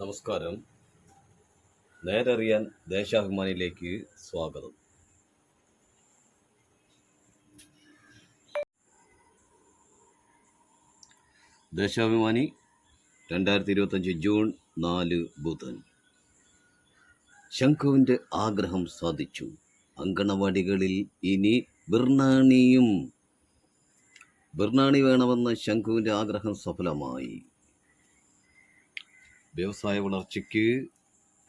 നമസ്കാരം. നേരറിയാൻ ദേശാഭിമാനിയിലേക്ക് സ്വാഗതം. ദേശാഭിമാനി രണ്ടായിരത്തി ഇരുപത്തഞ്ച് ജൂൺ നാല് ബുധൻ. ശംഖുവിന്റെ ആഗ്രഹം സാധിച്ചു. അങ്കണവാടികളിൽ ഇനി ബിർണാണിയും ബിർണാണി വേണമെന്ന ശംഖുവിന്റെ ആഗ്രഹം സഫലമായി. വ്യവസായ വളർച്ചയ്ക്ക്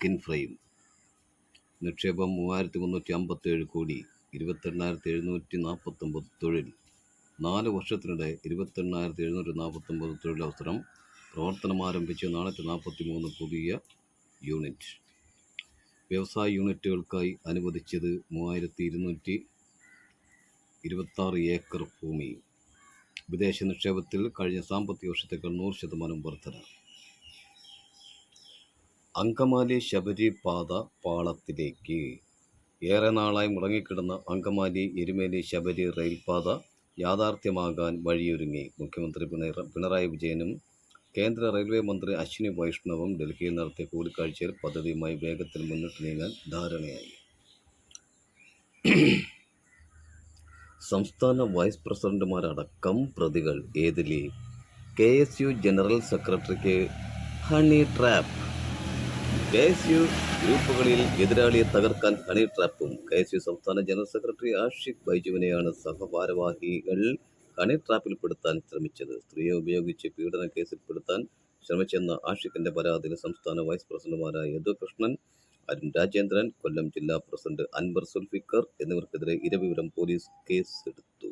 കിൻഫ്രയും നിക്ഷേപം മൂവായിരത്തി മുന്നൂറ്റി അമ്പത്തേഴ് കോടി ഇരുപത്തെണ്ണായിരത്തി എഴുന്നൂറ്റി നാൽപ്പത്തൊമ്പത് തൊഴിൽ. നാല് വർഷത്തിനിടെ ഇരുപത്തെണ്ണായിരത്തി എഴുന്നൂറ്റി നാൽപ്പത്തൊമ്പത് തൊഴിലവസരം പ്രവർത്തനം ആരംഭിച്ച് നാനൂറ്റി നാൽപ്പത്തി മൂന്ന് പുതിയ യൂണിറ്റ് വ്യവസായ യൂണിറ്റുകൾക്കായി അനുവദിച്ചത് മൂവായിരത്തി ഇരുന്നൂറ്റി ഇരുപത്താറ് ഏക്കർ ഭൂമി. വിദേശ നിക്ഷേപത്തിൽ കഴിഞ്ഞ സാമ്പത്തിക വർഷത്തേക്കാൾ നൂറ് ശതമാനം വർധന. അങ്കമാലി ശബരി പാത പാളത്തിലേക്ക്. ഏറെ നാളായി മുടങ്ങിക്കിടന്ന അങ്കമാലി എരുമേലി ശബരി റെയിൽപാത യാഥാർത്ഥ്യമാകാൻ വഴിയൊരുങ്ങി. മുഖ്യമന്ത്രി പിണറായി വിജയനും കേന്ദ്ര റെയിൽവേ മന്ത്രി അശ്വിനി വൈഷ്ണവും ഡൽഹിയിൽ നടത്തിയ കൂടിക്കാഴ്ചയിൽ പദ്ധതിയുമായി വേഗത്തിൽ മുന്നിട്ട് നീങ്ങാൻ ധാരണയായി. സംസ്ഥാന വൈസ് പ്രസിഡന്റുമാരടക്കം പ്രതികൾ. ഏതിലെ? കെ എസ് യു ജനറൽ സെക്രട്ടറിക്ക് honey trap. K S U ഗ്രൂപ്പുകളിൽ എതിരാളിയെ തകർക്കാൻ ഹണി ട്രാപ്പും. കെ എസ് യു സംസ്ഥാന ജനറൽ സെക്രട്ടറി ആഷിഖ് ബൈജുവിനെയാണ് സഹഭാരവാഹികൾ ഹണി ട്രാപ്പിൽപ്പെടുത്താൻ ശ്രമിച്ചത്. സ്ത്രീയെ ഉപയോഗിച്ച് പീഡന കേസിൽപ്പെടുത്താൻ ശ്രമിച്ചെന്ന ആഷിഖിന്റെ പരാതിയിൽ സംസ്ഥാന വൈസ് പ്രസിഡന്റുമാരായ യദു കൃഷ്ണൻ അരുൺ രാജേന്ദ്രൻ കൊല്ലം ജില്ലാ പ്രസിഡന്റ് അൻവർ സുൽഫിക്കർ എന്നിവർക്കെതിരെ ഇരവിവരം പോലീസ് കേസെടുത്തു.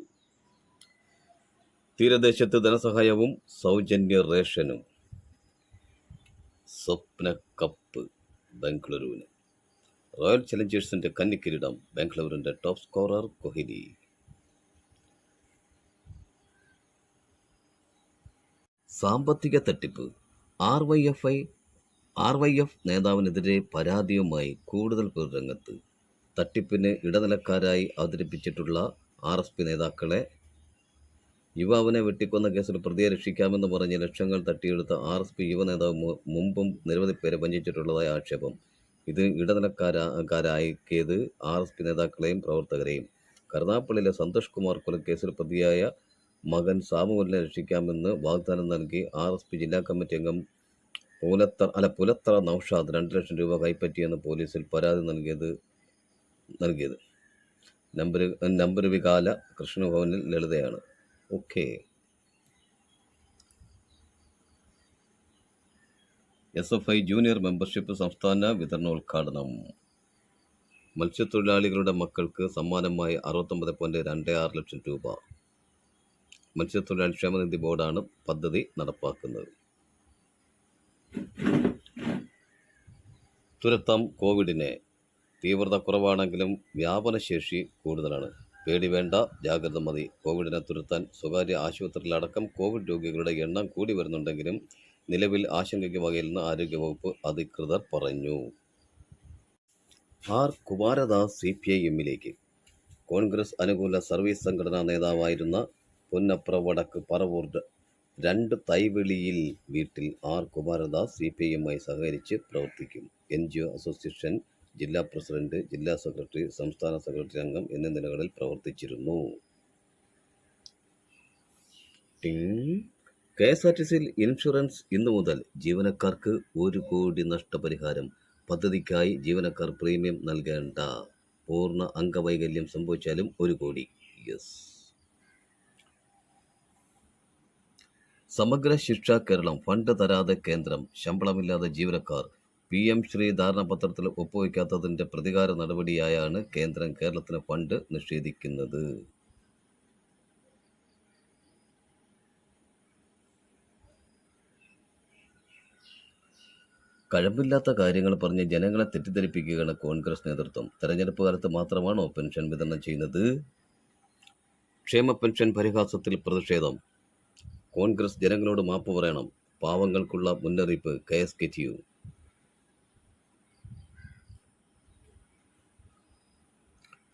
തീരദേശത്ത് ധനസഹായവും സൗജന്യ റേഷനും സ്വപ്ന കപ്പ് ബംഗളൂരുവിന് റോയൽ ചലഞ്ചേഴ്സിന്റെ കന്നിക്കിരീടം ബംഗളൂരുവിന്റെ ടോപ്പ് സ്കോറർ കോഹ്ലി. സാമ്പത്തിക തട്ടിപ്പ്. R Y F I R Y F നേതാവിനെതിരെ പരാതിയുമായി കൂടുതൽ പേർ രംഗത്ത്. തട്ടിപ്പിന് ഇടനിലക്കാരായി അവതരിപ്പിച്ചിട്ടുള്ള ആർ എസ് പി നേതാക്കളെ യുവാവിനെ വെട്ടിക്കൊന്ന കേസിൽ പ്രതിയെ രക്ഷിക്കാമെന്ന് പറഞ്ഞ് ലക്ഷങ്ങൾ തട്ടിയെടുത്ത ആർ എസ് പി യുവ നേതാവ് മുമ്പും നിരവധി പേരെ വഞ്ചിച്ചിട്ടുള്ളതായ ആക്ഷേപം. ഇത് ഇടനിലക്കാരാക്കിയത് ആർ എസ് പി നേതാക്കളെയും പ്രവർത്തകരെയും. കരുനാപ്പള്ളിയിലെ സന്തോഷ് കുമാർ കൊലക്കേസിൽ പ്രതിയായ മകൻ സാമുവലിനെ രക്ഷിക്കാമെന്ന് വാഗ്ദാനം നൽകി ആർ എസ് പി ജില്ലാ കമ്മിറ്റി അംഗം പുലത്ത അല്ല പുലത്തറ നൌഷാദ് രണ്ട് ലക്ഷം രൂപ കൈപ്പറ്റിയെന്ന് പോലീസിൽ പരാതി നൽകിയത് നൽകിയത്. നമ്പർ നമ്പർ വികാല കൃഷ്ണഭവനിൽ ലളിതയാണ്. Okay S F I junior membership സംസ്ഥാന വിതരണോദ്ഘാടനം. മത്സ്യത്തൊഴിലാളികളുടെ മക്കൾക്ക് സമ്മാനമായി അറുപത്തൊമ്പത് പോയിന്റ് രണ്ട് ആറ് ലക്ഷം രൂപ. മത്സ്യത്തൊഴിലാളി ക്ഷേമനിധി ബോർഡാണ് പദ്ധതി നടപ്പാക്കുന്നത്. തുരത്താം കോവിഡിനെ തീവ്രത കുറവാണെങ്കിലും വ്യാപനശേഷി കൂടുതലാണ്. പേടി വേണ്ട ജാഗ്രത മതി. കോവിഡിനെ തുരത്താൻ സ്വകാര്യ ആശുപത്രിയിലടക്കം കോവിഡ് രോഗികളുടെ എണ്ണം കൂടി വരുന്നുണ്ടെങ്കിലും നിലവിൽ ആശങ്കയ്ക്ക് വകയില്ലെന്ന് ആരോഗ്യവകുപ്പ് അധികൃതർ പറഞ്ഞു. R. Kumaradas C P I എമ്മിലേക്ക്. Congress അനുകൂല സർവീസ് സംഘടനാ നേതാവായിരുന്ന പുന്നപ്ര വടക്ക് പറവൂർ രണ്ട് തൈവെളിയിൽ വീട്ടിൽ R. Kumaradas C P I എമ്മായി സഹകരിച്ച് പ്രവർത്തിക്കും. എൻ. ജി. ഒ അസോസിയേഷൻ ജില്ലാ പ്രസിഡന്റ് ജില്ലാ സെക്രട്ടറി സംസ്ഥാന സെക്രട്ടറി അംഗം എന്നീ നിലകളിൽ പ്രവർത്തിച്ചിരുന്നു. കെ എസ് ആർ ടി സിയിൽ ഇൻഷുറൻസ് ഇന്നു മുതൽ ജീവനക്കാർക്ക് ഒരു കോടി നഷ്ടപരിഹാരം. പദ്ധതിക്കായി ജീവനക്കാർ പ്രീമിയം നൽകേണ്ട. പൂർണ അംഗവൈകല്യം സംഭവിച്ചാലും ഒരു കോടി. യെസ്. സമഗ്ര ശിക്ഷ കേരളം ഫണ്ട് തരാതെ കേന്ദ്രം. ശമ്പളമില്ലാതെ ജീവനക്കാർ പി എം ശ്രീ ധാരണാപത്രത്തിൽ ഒപ്പുവയ്ക്കാത്തതിന്റെ പ്രതികാര നടപടിയായാണ് കേന്ദ്രം കേരളത്തിന് ഫണ്ട് നിഷേധിക്കുന്നത്. കഴമ്പില്ലാത്ത കാര്യങ്ങൾ പറഞ്ഞ് ജനങ്ങളെ തെറ്റിദ്ധരിപ്പിക്കുകയാണ് കോൺഗ്രസ് നേതൃത്വം. തെരഞ്ഞെടുപ്പ് കാലത്ത് മാത്രമാണോ പെൻഷൻ വിതരണം ചെയ്യുന്നത്? ക്ഷേമ പെൻഷൻ പരിഹാസത്തിൽ പ്രതിഷേധം. കോൺഗ്രസ് ജനങ്ങളോട് മാപ്പ് പറയണം. പാവങ്ങൾക്കുള്ള മുന്നറിയിപ്പ് K S K T U.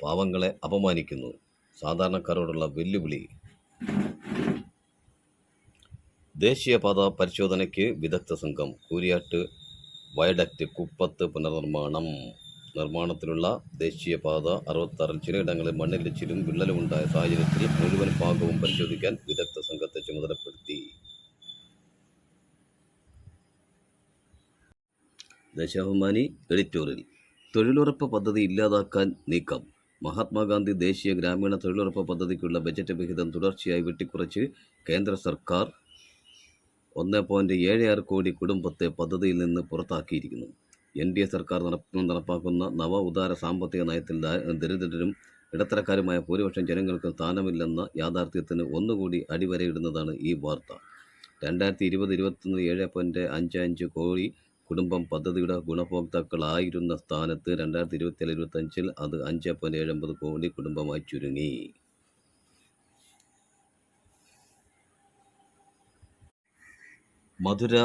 പാവങ്ങളെ അപമാനിക്കുന്നു. സാധാരണക്കാരോടുള്ള വെല്ലുവിളി. ദേശീയപാത പരിശോധനയ്ക്ക് വിദഗ്ധ സംഘം കൂരിയാട്ട് വയഡക്റ്റ് കുപ്പത്ത് പുനർനിർമ്മാണം. നിർമ്മാണത്തിലുള്ള ദേശീയപാത അറുപത്താറിൽ ചിലയിടങ്ങളിൽ മണ്ണിടിച്ചിലും വിള്ളലും ഉണ്ടായ സാഹചര്യത്തിൽ മുഴുവൻ ഭാഗവും പരിശോധിക്കാൻ വിദഗ്ധ സംഘത്തെ ചുമതലപ്പെടുത്തി. ദേശാഭിമാനി എഡിറ്റോറിയൽ. തൊഴിലുറപ്പ് പദ്ധതി ഇല്ലാതാക്കാൻ നീക്കം. മഹാത്മാഗാന്ധി ദേശീയ ഗ്രാമീണ തൊഴിലുറപ്പ് പദ്ധതിക്കുള്ള ബജറ്റ് വിഹിതം തുടർച്ചയായി വെട്ടിക്കുറച്ച് കേന്ദ്ര സർക്കാർ ഒന്ന് പോയിന്റ് ഏഴ് ആറ് കോടി കുടുംബത്തെ പദ്ധതിയിൽ നിന്ന് പുറത്താക്കിയിരിക്കുന്നു. എൻ ഡി എ സർക്കാർ നടപ്പ നടപ്പാക്കുന്ന നവ ഉദാര സാമ്പത്തിക നയത്തിൽ ദരിദ്രരും ഇടത്തരക്കാരുമായ ഭൂരിപക്ഷം ജനങ്ങൾക്ക് സ്ഥാനമില്ലെന്ന യാഥാർത്ഥ്യത്തിന് ഒന്നുകൂടി അടിവരയിടുന്നതാണ് ഈ വാർത്ത. രണ്ടായിരത്തി ഇരുപത് ഇരുപത്തൊന്ന് ഏഴ് പോയിന്റ് അഞ്ച് അഞ്ച് കോടി കുടുംബം പദ്ധതിയുടെ ഗുണഭോക്താക്കളായിരുന്ന സ്ഥാനത്ത് രണ്ടായിരത്തി ഇരുപത്തിയേഴ് ഇരുപത്തഞ്ചിൽ അത് അഞ്ച് പോയിന്റ് എഴുപത് കോടി കുടുംബമായി ചുരുങ്ങി. മധുര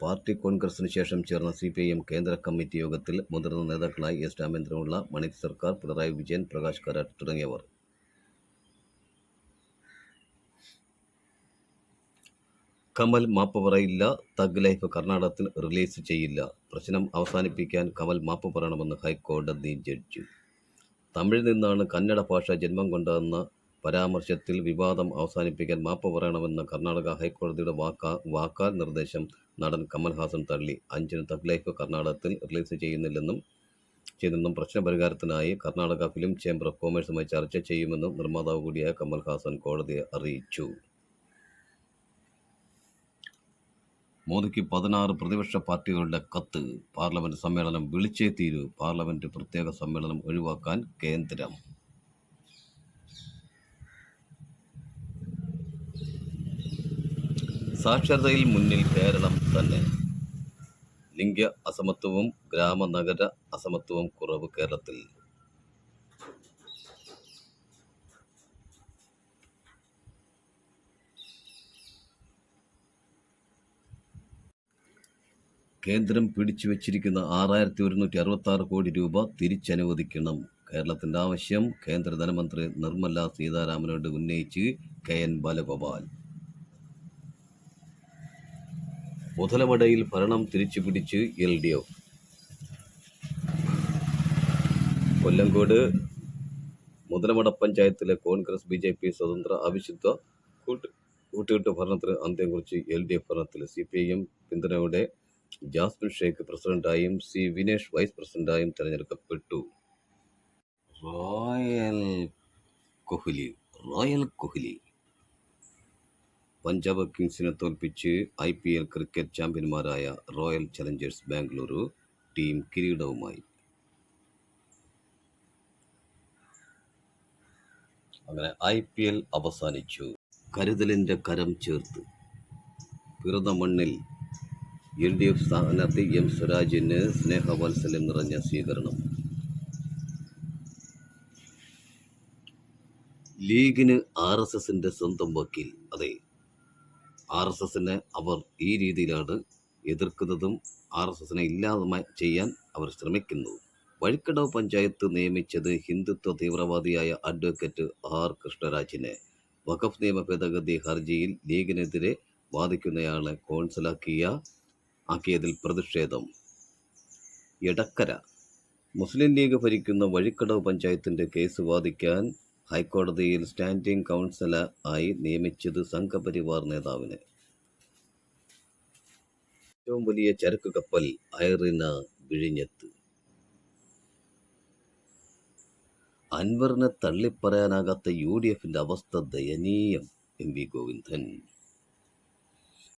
പാർട്ടി കോൺഗ്രസിന് ശേഷം ചേർന്ന സി പി ഐ എം കേന്ദ്ര കമ്മിറ്റി യോഗത്തിൽ മുതിർന്ന നേതാക്കളായി എസ് രാമേന്ദ്രമുള്ള മണിക് സർക്കാർ പിണറായി വിജയൻ പ്രകാശ് കാരാട്ട് തുടങ്ങിയവർ. കമൽ മാപ്പ് പറയില്ല. തഗ് ലൈഫ് കർണാടകത്തിൽ റിലീസ് ചെയ്യില്ല. പ്രശ്നം അവസാനിപ്പിക്കാൻ കമൽ മാപ്പ് പറയണമെന്ന് ഹൈക്കോടതി ജഡ്ജി. തമിഴിൽ നിന്നാണ് കന്നഡ ഭാഷ ജന്മം കൊണ്ടതെന്ന പരാമർശത്തിൽ വിവാദം അവസാനിപ്പിക്കാൻ മാപ്പ് പറയണമെന്ന കർണാടക ഹൈക്കോടതിയുടെ വാക്കാ വാക്കാൽ നിർദ്ദേശം നടൻ കമൽഹാസൻ തള്ളി. അഞ്ചിന് തഗ് ലൈഫ് കർണാടകത്തിൽ റിലീസ് ചെയ്യുന്നില്ലെന്നും ചെയ്തെന്നും പ്രശ്ന പരിഹാരത്തിനായി കർണാടക ഫിലിം ചേംബർ ഓഫ് കോമേഴ്സുമായി ചർച്ച ചെയ്യുമെന്നും നിർമ്മാതാവ് കൂടിയായ കമൽഹാസൻ കോടതിയെ അറിയിച്ചു. മോദിക്ക് പതിനാറ് പ്രതിപക്ഷ പാർട്ടികളുടെ കത്ത്. പാർലമെന്റ് സമ്മേളനം വിളിച്ചേ തീരൂ. പാർലമെന്റ് പ്രത്യേക സമ്മേളനം ഒഴിവാക്കാൻ കേന്ദ്രം. സാക്ഷരതയിൽ മുന്നിൽ കേരളം തന്നെ. ലിംഗ അസമത്വവും ഗ്രാമനഗര അസമത്വവും കുറവ് കേരളത്തിൽ. കേന്ദ്രം പിടിച്ചുവച്ചിരിക്കുന്ന ആറായിരത്തി ഒരുന്നൂറ്റി അറുപത്താറ് കോടി രൂപ തിരിച്ചനുവദിക്കണം. കേരളത്തിന്റെ ആവശ്യം കേന്ദ്ര ധനമന്ത്രി നിർമ്മല സീതാരാമനോട് ഉന്നയിച്ച് കെ എൻ ബാലഗോപാൽ. മുതലമടയിൽ ഭരണം തിരിച്ചുപിടിച്ച് L D F. Kollengode Muthalamada പഞ്ചായത്തിലെ കോൺഗ്രസ് ബി ജെ പി സ്വതന്ത്ര അവിശുദ്ധ കൂട്ട് കൂട്ടുകെട്ട് ഭരണത്തിന് അന്ത്യം കുറിച്ച് എൽ ഡി എഫ് ഭരണത്തിൽ സി പി ഐ എം പിന്തുണയോടെ ജാസ്മിൻ ഷേഖ് പ്രസിഡന്റായും സി വിനേഷ് വൈസ് പ്രസിഡന്റായും തിരഞ്ഞെടുക്കപ്പെട്ടു. Royal Kohli royal Kohli. Punjab കിങ്സിനെ തോൽപ്പിച്ച് ഐ പി എൽ ക്രിക്കറ്റ് ചാമ്പ്യന്മാരായ റോയൽ ചലഞ്ചേഴ്സ് ബാംഗ്ലൂരു ടീം കിരീടവുമായി. അങ്ങനെ ഐ പി എൽ അവസാനിച്ചു. കരുതലിന്റെ കരം ചേർത്ത്. പിറന്ന മണ്ണിൽ എൽ ഡി എഫ് സ്ഥാനാർത്ഥി എം സ്വരാജിന് സ്നേഹവാത്സല്യം നിറഞ്ഞ സ്വീകരണം. ലീഗിന് ആർ എസ് എസിന്റെ സ്വന്തം വക്കീൽ അതെ. ആർ എസ് എസിനെ അവർ ഈ രീതിയിലാണ് എതിർക്കുന്നതും ആർ എസ് എസിനെ ഇല്ലാതെ ചെയ്യാൻ അവർ ശ്രമിക്കുന്നു. വഴിക്കടവ് പഞ്ചായത്ത് നിയമിച്ചത് ഹിന്ദുത്വ തീവ്രവാദിയായ അഡ്വക്കേറ്റ് ആർ കൃഷ്ണരാജിനെ. വഖഫ് നിയമ ഭേദഗതി ഹർജിയിൽ ലീഗിനെതിരെ വാദിക്കുന്നയാളെ കോൺസലാക്കിയ ആക്കിയതിൽ പ്രതിഷേധം. എടക്കര. മുസ്ലിം ലീഗ് ഭരിക്കുന്ന വഴിക്കടവ് പഞ്ചായത്തിന്റെ കേസ് വാദിക്കാൻ ഹൈക്കോടതിയിൽ സ്റ്റാൻഡിംഗ് കൗൺസിലർ ആയി നിയമിച്ചത് സംഘപരിവാർ നേതാവിനെ. ഏറ്റവും വലിയ ചരക്ക് കപ്പൽ ഐറിന വിഴിഞ്ഞത്ത്. അൻവറിനെ തള്ളിപ്പറയാനാകാത്ത യു ഡി എഫിന്റെ അവസ്ഥ ദയനീയം എം വി ഗോവിന്ദൻ.